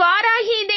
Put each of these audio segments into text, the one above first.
இவ்வாறாகி இதை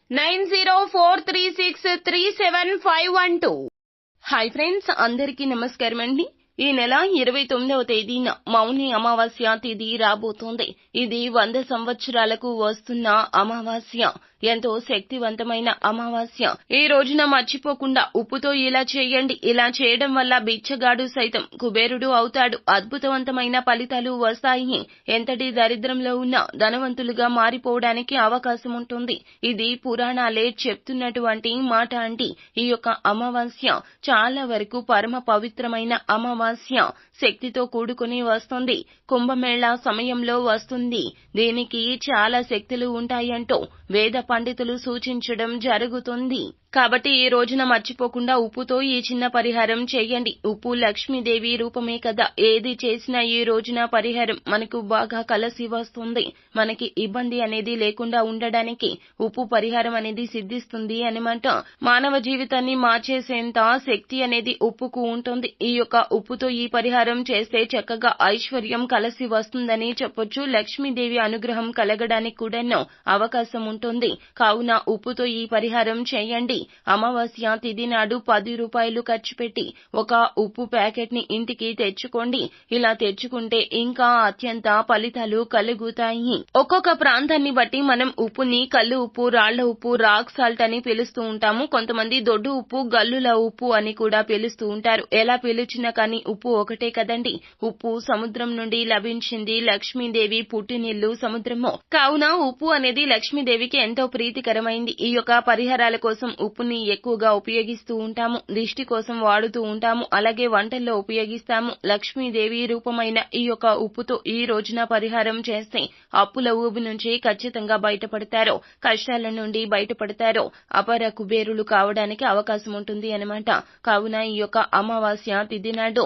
nine zero four three six three seven five one two. Hi friends అందరికీ నమస్కారం అండి. ఈ నెల ఇరవై తొమ్మిదవ తేదీన మౌని అమావాస్య తేదీ రాబోతోంది. ఇది వంద సంవత్సరాలకు వస్తున్న అమావాస్య. ఎంతో శక్తివంతమైన అమావాస్య. ఈ రోజున మర్చిపోకుండా ఉప్పుతో ఇలా చేయండి. ఇలా చేయడం వల్ల బిచ్చగాడు సైతం కుబేరుడు అవుతాడు. అద్భుతవంతమైన ఫలితాలు వస్తాయి. ఎంతటి దరిద్రంలో ఉన్నా ధనవంతులుగా మారిపోవడానికి అవకాశం ఉంటుంది. ఇది పురాణాలే చెప్తున్నటువంటి మాట అండి. ఈ యొక్క అమావాస్య చాలా వరకు పరమ పవిత్రమైన అమావాస్య. శక్తితో కూడుకుని వస్తుంది. కుంభమేళా సమయంలో వస్తుంది. దీనికి చాలా శక్తులు ఉంటాయంటూ వేద పండితులు సూచించడం జరుగుతుంది. కాబట్టి ఈ రోజున మర్చిపోకుండా ఉప్పుతో ఈ చిన్న పరిహారం చేయండి. ఉప్పు లక్ష్మీదేవి రూపమే కదా. ఏది చేసినా ఈ రోజున పరిహారం మనకు బాగా కలసి వస్తుంది. మనకి ఇబ్బంది అనేది లేకుండా ఉండడానికి ఉప్పు పరిహారం అనేది సిద్ధిస్తుంది అనమాట మానవ జీవితాన్ని మార్చేసేంత శక్తి అనేది ఉప్పుకు ఉంటుంది. ఈ యొక్క ఉప్పుతో ఈ పరిహారం చేస్తే చక్కగా ఐశ్వర్యం కలసి వస్తుందని చెప్పొచ్చు. లక్ష్మీదేవి అనుగ్రహం కలగడానికి కూడా అవకాశం ఉంటుంది. కావున ఉప్పుతో ఈ పరిహారం చేయండి. అమావాస్య తిథి నాడు పది రూపాయలు ఖర్చు పెట్టి ఒక ఉప్పు ప్యాకెట్ని ఇంటికి తెచ్చుకోండి. ఇలా తెచ్చుకుంటే ఇంకా అత్యంత ఫలితాలు కలుగుతాయి. ఒక్కొక్క ప్రాంతాన్ని బట్టి మనం ఉప్పుని కళ్ళు ఉప్పు రాళ్ళ ఉప్పు రాక్ సాల్ట్ అని పిలుస్తూ ఉంటాము. కొంతమంది దొడ్డు ఉప్పు గల్లుల ఉప్పు అని కూడా పిలుస్తూ ఉంటారు. ఎలా పిలిచినా కానీ ఉప్పు ఒకటే కదండి. ఉప్పు సముద్రం నుండి లభించింది లక్ష్మీదేవి పుట్టినిల్లు సముద్రము. కావున ఉప్పు అనేది లక్ష్మీదేవికి ఎంతో ప్రీతికరమైంది. ఈ యొక్క పరిహారాల కోసం ఉప్పుని ఎక్కువగా ఉపయోగిస్తూ ఉంటాము. దిష్టి కోసం వాడుతూ ఉంటాము. అలాగే వంటల్లో ఉపయోగిస్తాము. లక్ష్మీదేవి రూపమైన ఈ యొక్క ఉప్పుతో ఈ రోజున పరిహారం చేస్తే అప్పుల ఊబి నుంచి ఖచ్చితంగా బయటపడతారో. కష్టాల నుండి బయటపడతారు. అపర కుబేరులు కావడానికి అవకాశం ఉంటుంది అనమాట కావున ఈ యొక్క అమావాస్య తిథి నాడు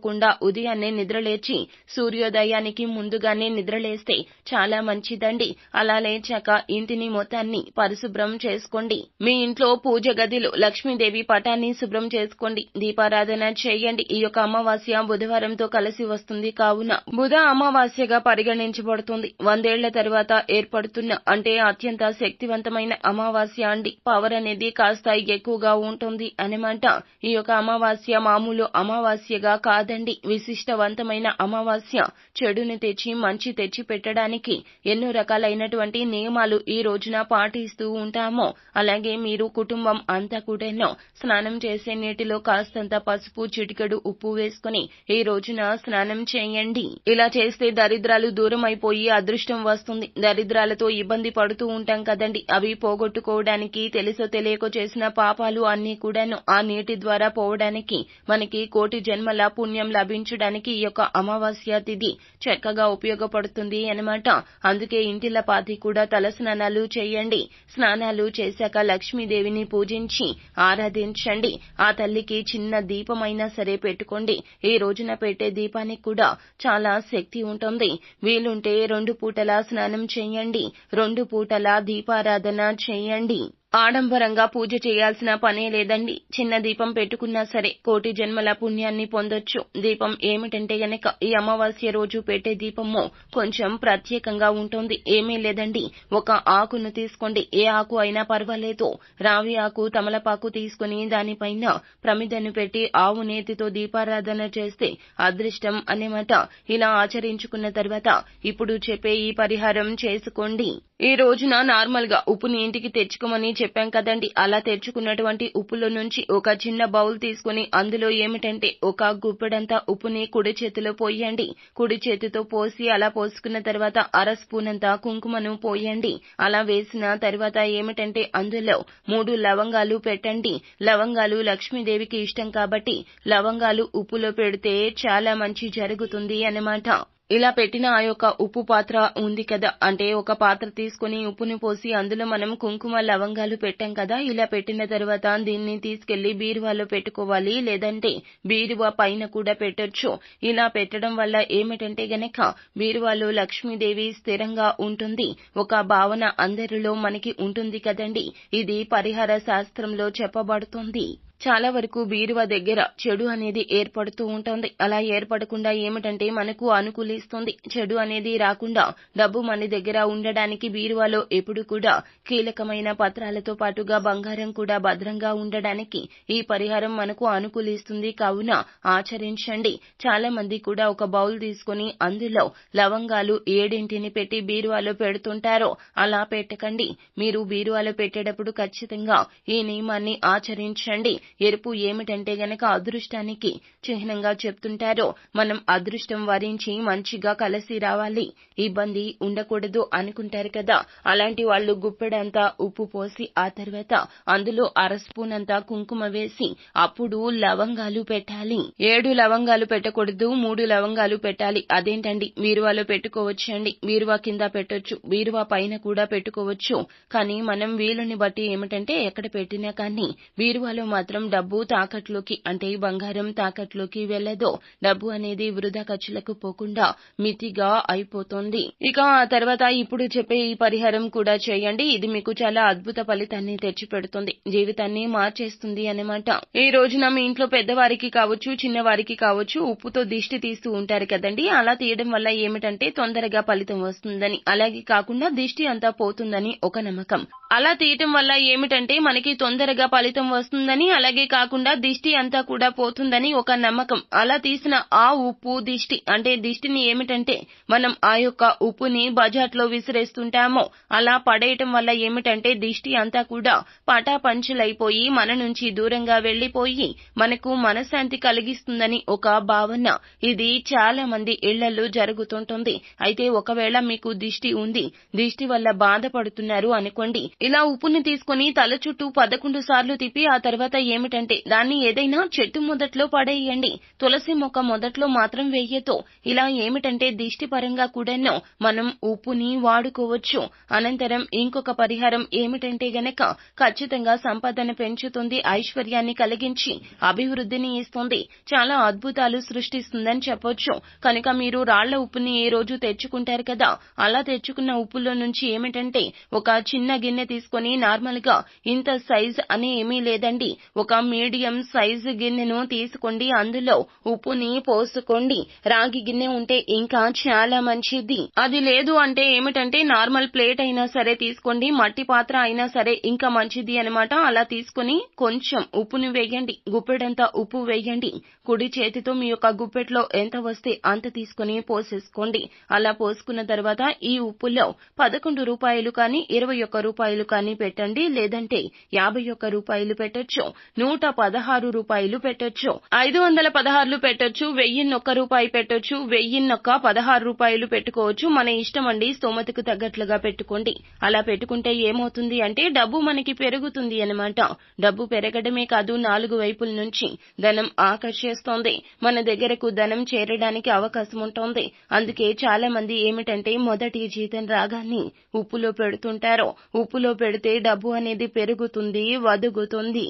మర్చిపోకుండా ఉదయాన్నే నిద్రలేచి సూర్యోదయానికి ముందుగానే నిద్రలేస్తే చాలా మంచిదండి. అలా లేచాక ఇంటిని మొత్తాన్ని పరిశుభ్రం చేసుకోండి. మీ ఇంట్లో పూజ గదిలో లక్ష్మీదేవి పటాన్ని శుభ్రం చేసుకోండి. దీపారాధన చేయండి. ఈ యొక్క అమావాస్య బుధవారంతో కలిసి వస్తుంది కావున బుధ అమావాస్యగా పరిగణించబడుతుంది. వందేళ్ళ తర్వాత ఏర్పడుతున్న అంటే అత్యంత శక్తివంతమైన అమావాస్య అండి. పవర్ అనేది కాస్త ఎక్కువగా ఉంటుంది అనమాట ఈ యొక్క అమావాస్య మామూలు అమావాస్యగా కాదు. కాదండి. విశిష్టవంతమైన అమావాస్య చెడుని తెచ్చి మంచి తెచ్చి పెట్టడానికి ఎన్నో రకాలైనటువంటి నియమాలు ఈ రోజున పాటిస్తూ ఉంటాము. అలాగే మీరు కుటుంబం అంతా కూడాను స్నానం చేసే నీటిలో కాస్తంత పసుపు చిటికెడు ఉప్పు వేసుకుని ఈ రోజున స్నానం చేయండి. ఇలా చేస్తే దరిద్రాలు దూరం అయిపోయి అదృష్టం వస్తుంది. దరిద్రాలతో ఇబ్బంది పడుతూ ఉంటాం కదండి. అవి పోగొట్టుకోవడానికి తెలుసో తెలియకో చేసిన పాపాలు అన్ని కూడాను ఆ నీటి ద్వారా పోవడానికి మనకి కోటి జన్మల పుణ్య లభించడానికి ఈ యొక్క అమావాస్య తిథి చక్కగా ఉపయోగపడుతుంది అనమాట అందుకే ఇంటిల పాతి కూడా తలస్నానాలు చేయండి. స్నానాలు చేశాక లక్ష్మీదేవిని పూజించి ఆరాధించండి. ఆ తల్లికి చిన్న దీపమైనా సరే పెట్టుకోండి. ఈ రోజున పెట్టే దీపానికి కూడా చాలా శక్తి ఉంటుంది. వీలుంటే రెండు పూటలా స్నానం చేయండి. రెండు పూటలా దీపారాధన చేయండి. ఆడంబరంగా పూజ చేయాల్సిన పనే లేదండి. చిన్న దీపం పెట్టుకున్నా సరే కోటి జన్మల పుణ్యాన్ని పొందొచ్చు. దీపం ఏమిటంటే గనక ఈ అమావాస్య రోజు పెట్టే దీపము కొంచెం ప్రత్యేకంగా ఉంటుంది. ఏమీ లేదండి. ఒక ఆకును తీసుకోండి. ఏ ఆకు అయినా పర్వాలేదు. రావి ఆకు తమలపాకు తీసుకుని దానిపైన ప్రమిదను పెట్టి ఆవు నేతితో దీపారాధన చేస్తే అదృష్టం అనేమాట ఇలా ఆచరించుకున్న తర్వాత ఇప్పుడు చెప్పే ఈ పరిహారం చేసుకోండి. ఈ రోజున నార్మల్గా ఉప్పుని ఇంటికి తెచ్చుకోమని చెప్పాం కదండి. అలా తెచ్చుకున్నటువంటి ఉప్పులో నుంచి ఒక చిన్న బౌల్ తీసుకుని అందులో ఏమిటంటే ఒక గుప్పెడంతా ఉప్పుని కుడి చేతిలో పోయండి. కుడి చేతితో పోసి అలా పోసుకున్న తర్వాత అర స్పూన్ అంతా కుంకుమను పోయండి. అలా వేసిన తర్వాత ఏమిటంటే అందులో మూడు లవంగాలు పెట్టండి. లవంగాలు లక్ష్మీదేవికి ఇష్టం కాబట్టి లవంగాలు ఉప్పులో పెడితే చాలా మంచి జరుగుతుంది అన్నమాట. ఇలా పెట్టిన ఆ యొక్క ఉప్పు పాత్ర ఉంది కదా. అంటే ఒక పాత్ర తీసుకుని ఉప్పుని పోసి అందులో మనం కుంకుమ లవంగాలు పెట్టాం కదా. ఇలా పెట్టిన తర్వాత దీన్ని తీసుకెళ్ళి బీరువాలో పెట్టుకోవాలి. లేదంటే బీరువా పైన కూడా పెట్టొచ్చు. ఇలా పెట్టడం వల్ల ఏమిటంటే గనక బీరువాలో లక్ష్మీదేవి స్థిరంగా ఉంటుంది. ఒక భావన అందరిలో మనకి ఉంటుంది కదండి. ఇది పరిహార శాస్త్రంలో చెప్పబడుతుంది. చాలా వరకు బీరువా దగ్గర చెడు అనేది ఏర్పడుతూ ఉంటుంది. అలా ఏర్పడకుండా ఏమిటంటే మనకు అనుకూలిస్తుంది. చెడు అనేది రాకుండా డబ్బు మన దగ్గర ఉండడానికి బీరువాలో ఎప్పుడు కూడా కీలకమైన పత్రాలతో పాటుగా బంగారం కూడా భద్రంగా ఉండడానికి ఈ పరిహారం మనకు అనుకూలిస్తుంది. కావున ఆచరించండి. చాలా మంది కూడా ఒక బౌల్ తీసుకుని అందులో లవంగాలు ఏడింటిని పెట్టి బీరువాలో పెడుతుంటారో అలా పెట్టకండి. మీరు బీరువాలో పెట్టేటప్పుడు ఖచ్చితంగా ఈ నియమాన్ని ఆచరించండి. ఎరుపు ఏమిటంటే గనక అదృష్టానికి చిహ్నంగా చెప్తుంటారో మనం అదృష్టం వరించి మంచిగా కలిసి రావాలి. ఇబ్బంది ఉండకూడదు అనుకుంటారు కదా. అలాంటి వాళ్ళు గుప్పెడంతా ఉప్పు పోసి ఆ తర్వాత అందులో అర స్పూన్ అంతా కుంకుమ వేసి అప్పుడు లవంగాలు పెట్టాలి. ఏడు లవంగాలు పెట్టకూడదు మూడు లవంగాలు పెట్టాలి. అదేంటండి? బీరువాలో పెట్టుకోవచ్చండి. బీరువా కింద పెట్టొచ్చు బీరువా పైన కూడా పెట్టుకోవచ్చు. కానీ మనం వీలుని బట్టి ఏమిటంటే ఎక్కడ పెట్టినా కానీ బీరువాలో మాత్రం డబ్బు తాకట్లోకి అంటే బంగారం తాకట్లోకి వెళ్ళదో డబ్బు అనేది వృధా ఖర్చులకు పోకుండా మితిగా అయిపోతుంది. ఇక ఆ తర్వాత ఇప్పుడు చెప్పే ఈ పరిహారం కూడా చేయండి. ఇది మీకు చాలా అద్భుత ఫలితాన్ని తెచ్చిపెడుతుంది. జీవితాన్ని మార్చేస్తుంది అన్నమాట. ఈ రోజున మీ ఇంట్లో పెద్దవారికి కావచ్చు చిన్నవారికి కావచ్చు ఉప్పుతో దిష్టి తీస్తూ ఉంటారు కదండి. అలా తీయడం వల్ల ఏమిటంటే తొందరగా ఫలితం వస్తుందని అలాగే కాకుండా దిష్టి అంతా పోతుందని ఒక నమ్మకం. అలా తీయటం వల్ల ఏమిటంటే మనకి తొందరగా ఫలితం వస్తుందని అలా అలాగే కాకుండా దిష్టి అంతా కూడా పోతుందని ఒక నమ్మకం. అలా తీసిన ఆ ఉప్పు దిష్టి అంటే దిష్టిని ఏమిటంటే మనం ఆ యొక్క ఉప్పుని బజార్లో విసిరేస్తుంటామో అలా పడేయటం వల్ల ఏమిటంటే దిష్టి అంతా కూడా పటాపంచులైపోయి మన నుంచి దూరంగా వెళ్ళిపోయి మనకు మనశ్శాంతి కలిగిస్తుందని ఒక భావన. ఇది చాలా మంది ఇళ్ళలో జరుగుతుంటుంది. అయితే ఒకవేళ మీకు దిష్టి ఉంది దిష్టి వల్ల బాధపడుతున్నారు అనుకోండి ఇలా ఉప్పుని తీసుకుని తల చుట్టూ పదకొండు సార్లు తిప్పి ఆ తర్వాత ఏమిటంటే దాన్ని ఏదైనా చెట్టు మొదట్లో పడేయండి. తులసి మొక్క మొదట్లో మాత్రం వెయ్యతో ఇలా ఏమిటంటే దిష్టి పరంగా కూడాను మనం ఉప్పుని వాడుకోవచ్చు. అనంతరం ఇంకొక పరిహారం ఏమిటంటే గనక ఖచ్చితంగా సంపదను పెంచుతుంది ఐశ్వర్యాన్ని కలిగించి అభివృద్ధిని ఇస్తుంది. చాలా అద్భుతాలు సృష్టిస్తుందని చెప్పొచ్చు. కనుక మీరు రాళ్ళ ఉప్పుని ఏ రోజు తెచ్చుకుంటారు కదా అలా తెచ్చుకున్న ఉప్పులో నుంచి ఏమిటంటే ఒక చిన్న గిన్నె తీసుకొని నార్మల్గా ఇంత సైజ్ అని ఏమీ లేదండి. ఒక మీడియం సైజు గిన్నెను తీసుకోండి. అందులో ఉప్పుని పోసుకోండి. రాగి గిన్నె ఉంటే ఇంకా చాలా మంచిది. అది లేదు అంటే ఏమిటంటే నార్మల్ ప్లేట్ అయినా సరే తీసుకోండి. మట్టి పాత్ర అయినా సరే ఇంకా మంచిది అనమాట అలా తీసుకుని కొంచెం ఉప్పుని వేయండి. గుప్పెడంతా ఉప్పు వేయండి. కుడి చేతితో మీ యొక్క గుప్పెట్లో ఎంత వస్తే అంత తీసుకుని పోసేసుకోండి. అలా పోసుకున్న తర్వాత ఈ ఉప్పులో పదకొండు రూపాయలు కానీ ఇరవై ఒక్క రూపాయలు కానీ పెట్టండి. లేదంటే యాభై ఒక్క రూపాయలు పెట్టొచ్చు. నూట పదహారు రూపాయలు పెట్టొచ్చు. ఐదు వందల పదహారులు పెట్టొచ్చు. వెయ్యిన్నొక్క రూపాయి పెట్టొచ్చు. వెయ్యిన్నొక్క పదహారు రూపాయలు పెట్టుకోవచ్చు. మన ఇష్టం అండి స్తోమతకు తగ్గట్లుగా పెట్టుకోండి. అలా పెట్టుకుంటే ఏమవుతుంది అంటే డబ్బు మనకి పెరుగుతుంది అనమాట డబ్బు పెరగడమే కాదు నాలుగు వైపుల నుంచి ధనం ఆకర్షిస్తోంది. మన దగ్గరకు ధనం చేరడానికి అవకాశం ఉంటుంది. అందుకే చాలా మంది ఏమిటంటే మొదటి జీతం రాగాన్ని ఉప్పులో పెడుతుంటారు. ఉప్పులో పెడితే డబ్బు అనేది పెరుగుతుంది వదుగుతుంది.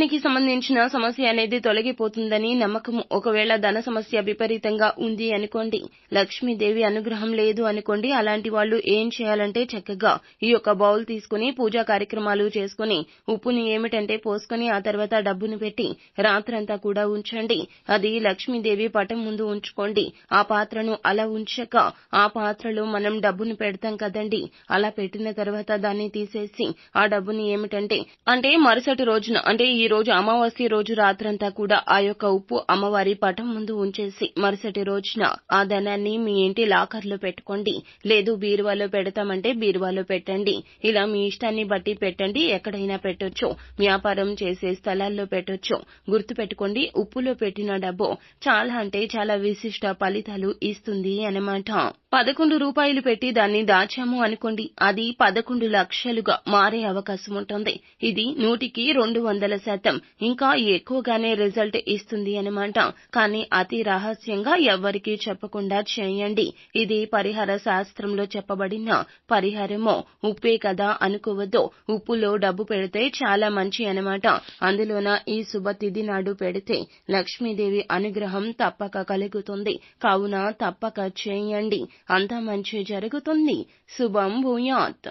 ధనానికి సంబంధించిన సమస్య అనేది తొలగిపోతుందని నమ్మకం. ఒకవేళ ధన సమస్య విపరీతంగా ఉంది అనుకోండి లక్ష్మీదేవి అనుగ్రహం లేదు అనుకోండి అలాంటి వాళ్ళు ఏం చేయాలంటే చక్కగా ఈ యొక్క బౌల్ తీసుకుని పూజా కార్యక్రమాలు చేసుకుని ఉప్పుని ఏమిటంటే పోసుకుని ఆ తర్వాత డబ్బును పెట్టి రాత్రంతా కూడా ఉంచండి. అది లక్ష్మీదేవి పటం ముందు ఉంచుకోండి. ఆ పాత్రను అలా ఉంచక ఆ పాత్రలో మనం డబ్బును పెడతాం కదండి. అలా పెట్టిన తర్వాత దాన్ని తీసేసి ఆ డబ్బుని ఏమిటంటే అంటే మరుసటి రోజున అంటే ఈ రోజు అమావాస్య రోజు రాత్రంతా కూడా ఆ యొక్క ఉప్పు అమ్మవారి పటం ముందు ఉంచేసి మరుసటి రోజున ఆ ధనాన్ని మీ ఇంటి లాకర్లో పెట్టుకోండి. లేదు బీరువాలో పెడతామంటే బీరువాలో పెట్టండి. ఇలా మీ ఇష్టాన్ని బట్టి పెట్టండి. ఎక్కడైనా పెట్టొచ్చు. వ్యాపారం చేసే స్థలాల్లో పెట్టొచ్చు. గుర్తు పెట్టుకోండి ఉప్పులో పెట్టిన డబ్బు చాలా అంటే చాలా విశిష్ట ఫలితాలు ఇస్తుంది అన్నమాట. పదకొండు రూపాయలు పెట్టి దాన్ని దాచాము అనుకోండి. అది పదకొండు లక్షలుగా మారే అవకాశం ఉంటుంది ఇది నూటికి రెండు వందల శాతం. ఇంకా ఎక్కువగానే రిజల్ట్ ఇస్తుంది అనమాట. కానీ అతి రహస్యంగా ఎవ్వరికీ చెప్పకుండా చేయండి. ఇది పరిహార శాస్త్రంలో చెప్పబడిన పరిహారమో. ఉప్పే కదా అనుకోవద్దు. ఉప్పులో డబ్బు పెడితే చాలా మంచి అనమాట. అందులోన ఈ శుభతిథి నాడు పెడితే లక్ష్మీదేవి అనుగ్రహం తప్పక కలుగుతుంది. కావున తప్పక చేయండి. అంతా మంచి జరుగుతుంది. శుభం భూయాత్.